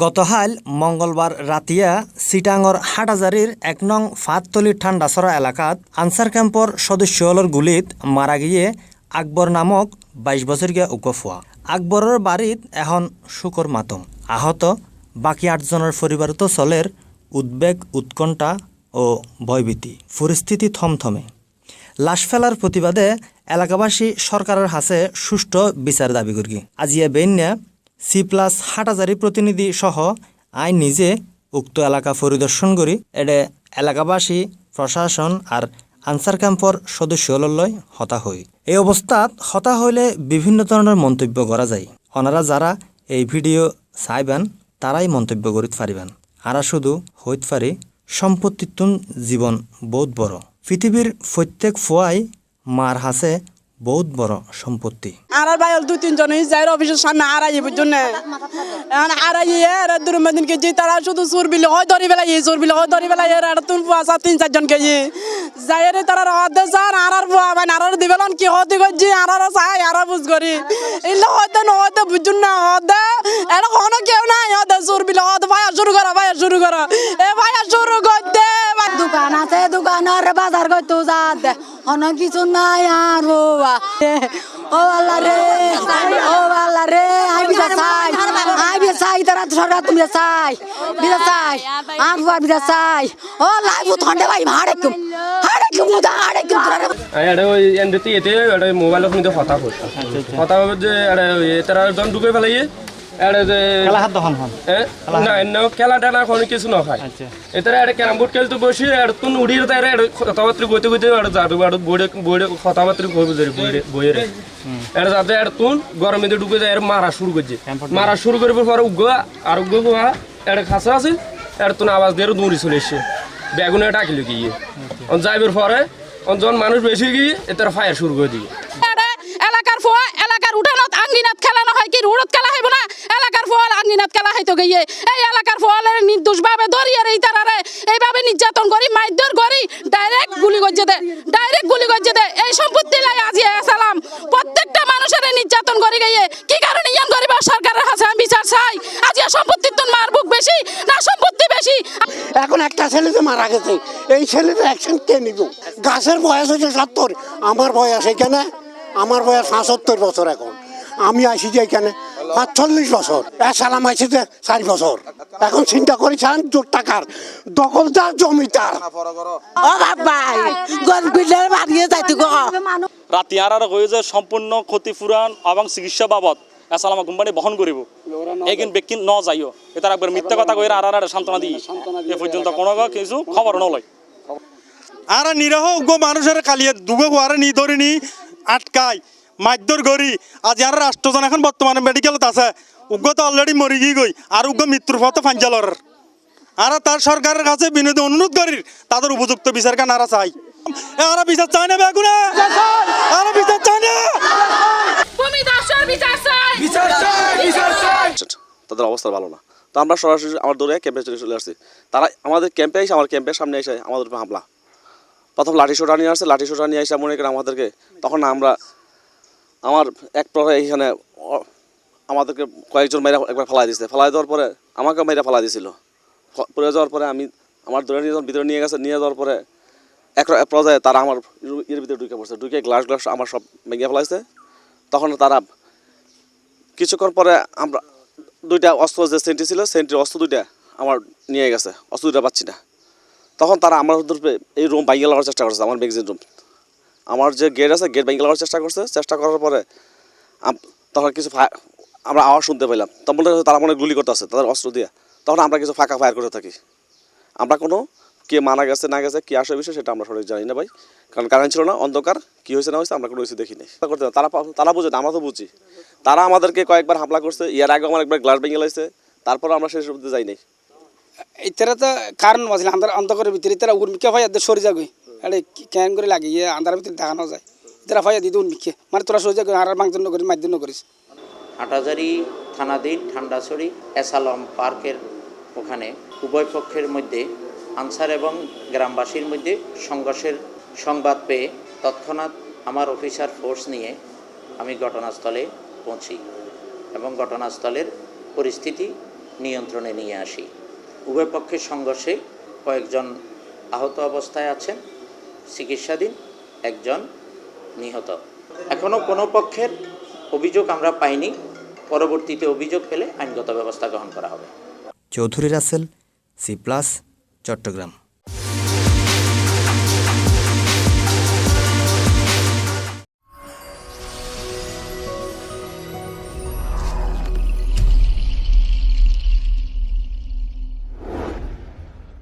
গতহাল মঙ্গলবার রাতিয়া সিটাঙর হাটাজারির এক নং ফাঁদতলি ঠান্ডাছড়া এলাকাত আনসার ক্যাম্পর সদস্যহলর গুলিত মারা গিয়ে আকবর নামক বাইশ বছরীয়া উকফুয়া আকবরের বাড়িত এখন শুকর মাতম। আহত বাকি আটজনের পরিবারত চলের উদ্বেগ, উৎকণ্ঠা ও ভয়ভীতি। পরিস্থিতি থমথমে। লাশ ফেলার প্রতিবাদে এলাকাবাসী সরকারের হাতে সুষ্ঠু বিচার দাবি করি। আজিয়া বেন্যা সি প্লাস হাটাজারি প্রতিনিধি সহ আই নিজে উক্ত এলাকা পরিদর্শন করি। এডে এলাকাবাসী, প্রশাসন আর আনসার ক্যাম্পর সদস্যলয় হতা হই। এই অবস্থাত হতা হইলে বিভিন্ন ধরনের মন্তব্য করা যায়। ওনারা যারা এই ভিডিও চাইবেন, তারাই মন্তব্য করিতে পারিবেন। আরা শুধু হইত পারি সম্পত্তিতুন জীবন বহুত বড়। পৃথিবীর প্রত্যেক ফুয়াই মার হাসে বহুত বড় সম্পত্তি। আর ভাই দু তিনজন যাই অফিসের সামনে আড়াই বুঝছেন না? আড়াই এর দুর্মদিন কেজি তারা শুধু চোর বিলে, হয় ধরি বেলা ইয়ে চোর বিলে, হয় ধরি বেলা এর তুন পুয়া তিন চারজন কেজি। যাই রে তারা হদে চান আর আর পুয়া ভাই আর দিবেলন কি হতে করছি আর আর চাই আর বুঝ করি এলে হতে নহতে বুঝুন না হদে এটা কোনো কেউ নাই হদে চোর বিলে হতে ভাই শুরু করা ভাই শুরু করা এ, ভাই শুরু করতে বাজার করতে যাত? অনেক কিছু নাই আর বাবা। ও আল্লাহ রে ও আল্লাহ রে আই বিদা চাই। আই চাই তারা সরকার তুমি চাই। বিদা চাই আর বুয়া বিদা চাই। ও লাইভ ভাই হাড়ে কুম হাড়ে কুম মুদা হাড়ে কুম তোরা এটা ওই এনডিতে এতে এটা মোবাইল হতা হতা হবে যে ওই তারা জন ঢুকে ফেলাই এটা যে এ? না এনে খেলা টেলা কোনো কিছু এটা ক্যারাম বোর্ড খেলতে বসে তুন উড়িয়ে কথাবার্তা যাবে কথাবার্তা কইবে এটা যাতে তুন গরমে ঢুকে যায় মারা শুরু করছে মারা শুরু করার পর উগ্র আর এটা খাসা আছে এটা তুন আওয়াজ দিয়ে দৌড়ি চলে এসছে বেগুনে ডাকিল গিয়ে যাইবার পরে যখন মানুষ বেশি গিয়ে এতারা ফায়ার শুরু করে দিয়ে এড়ে এলাকার ফোয়া এলাকার উঠানত আঙ্গিনাত কি রুড়ত খেলা হইব না? এলাকার ফোয়াল আঙ্গিনাত খেলা হইতো গিয়ে। এই এলাকার ফোয়ালের নির্দোষ ভাবে ধরিয়ে এই তারারে এইভাবে নির্যাতন করি মাইদর করি ডাইরেক্ট গুলি করছে দে ডাইরেক্ট গুলি করছে দে। এই সম্পত্তি লাই আজি সালাম। প্রত্যেকটা মানুষের নির্যাতন করি গিয়ে। কি কারণে ইয়ান করিব সরকারের কাছে আমি বিচার চাই? আজি সম্পত্তির তো মার বুক বেশি না সম্পত্তি বেশি? এখন একটা ছেলে তো মারা গেছে, এই ছেলে তো অ্যাকশন কে নিব? গাছের বয়স হচ্ছে সত্তর, আমার বয়স এখানে, আমার বয়স পঁচাত্তর বছর এখন। আমি আসি যে এখানে পাঁচচল্লিশ বছর। সালাম আইসি যে চারি বছর। এখন চিন্তা করি করেছেন জোর টাকার। দখলদার জমিদার। ও গজ বিলের বাড়িয়ে যাইতে গো। রাতি আর আর হয়ে যায় সম্পূর্ণ ক্ষতিপূরণ এবং চিকিৎসা বাবদ। এসালামা কোম্পানি বহন করিব। এইদিন ব্যক্তি ন যাইও। এটা একবার মিথ্যা কথা কইরা আর আর সান্ত্বনা দিই। এ পর্যন্ত কোনো কিছু খবর নলয় আর নিরহ উগ্র মানুষের কালিয়ে দুগো গোয়ারে নি ধরে নি গড়ি আজ আর রাষ্ট্রজন এখন বর্তমানে মেডিকেলত আছে। উগ্র তো অলরেডি মরি গিয়ে গই আর উগ্র মৃত্যুর পথে ফাঞ্জালর আর তার সরকারের কাছে বিনোদন অনুরোধ করি তাদের উপযুক্ত বিচার কান আর চাই। আর বিচার চাই না বেগুনা? আর বিচার চাই না? বিচার চাই। তাদের অবস্থা ভালো না। তো আমরা সরাসরি আমার দৌড়ে ক্যাম্পে চলে চলে আসছি। তারা আমাদের ক্যাম্পে এসে আমার ক্যাম্পের সামনে এসে আমাদের উপর হামলা। প্রথম লাঠি সোটা নিয়ে আসছে লাঠি সোটা নিয়ে এসে মনে করেন আমাদেরকে তখন আমরা আমার এক প্রকার এইখানে অ- আমাদেরকে কয়েকজন মেয়েরা একবার ফেলাই দিচ্ছে ফেলাই দেওয়ার পরে আমাকে মেয়েরা ফেলাই দিছিল ফ- পড়ে যাওয়ার পরে আমি আমার ধরে নিয়ে ভিতরে নিয়ে গেছে, নিয়ে যাওয়ার পরে এক পর্যায়ে তারা আমার রু- এর ভিতরে ঢুকে পড়ছে। ঢুকে গ্লাস গ্লাস আমার সব ভেঙে ফেলাইছে। তখন তারা কিছুক্ষণ পরে আমরা দুইটা অস্ত্র যে সেন্টি ছিল সেন্টির অস্ত্র দুইটা আমার নিয়ে গেছে। অস্ত্র দুইটা পাচ্ছি না। তখন তারা আমার এই রুম ভাঙিয়ে লাগার চেষ্টা করছে, আমার ম্যাগজিন রুম আমার যে গেট আছে গেট ভাঙিয়ে লাগার চেষ্টা করছে। চেষ্টা করার পরে তখন কিছু আমরা আওয়াজ শুনতে পেলাম। তখন বলে তারা মনে গুলি করতেছে, তাদের অস্ত্র দিয়ে। তখন আমরা কিছু ফাঁকা ফায়ার করে থাকি। আমরা কোনো কে মারা গেছে, না গেছে, কি আসে বিষয় সেটা আমরা সঠিক জানি না ভাই। কারণ কারেন্ট ছিল না, অন্ধকার, কি হয়েছে, না হয়েছে, আমরা কোনো কিছু দেখিনি। করতে তারা তারা বুঝে না, আমরা তো বুঝি। তারা আমাদেরকে কয়েকবার হামলা করছে, ইয়ার আগে আমার একবার গ্লাস ভেঙে লাইছে তারপর আমরা সেই অব্দি যাই নাই ইতারা তো কারণ আন্ধার অন্ধকারের ভিতরে ইতারা উর্মিকে ভাই এদের সরে যাগই এটা ক্যান করে লাগিয়ে আন্ধারের ভিতরে দেখানো যায়। ইতারা ভাই দিদি উর্মিকে মানে তোরা যাগই আর মাংস করিস মাধ্যম করিস। হাটাজারি থানাধীন ঠান্ডাছড়ি এসালম পার্কের ওখানে উভয় পক্ষের মধ্যে, আনসার এবং গ্রামবাসীর মধ্যে সংঘর্ষের সংবাদ পেয়ে তৎক্ষণাৎ আমার অফিসার ফোর্স নিয়ে আমি ঘটনাস্থলে পৌঁছি এবং ঘটনাস্থলের পরিস্থিতি নিয়ন্ত্রণে নিয়ে আসি। উভয় পক্ষের সংঘর্ষে কয়েকজন আহত অবস্থায় আছেন। চিকিৎসাধীন একজন নিহত। এখনও কোনো পক্ষের অভিযোগ আমরা পাইনি। পরবর্তীতে অভিযোগ পেলে আইনগত ব্যবস্থা গ্রহণ করা হবে। Chowdhury Rasel, C plus, Chattogram.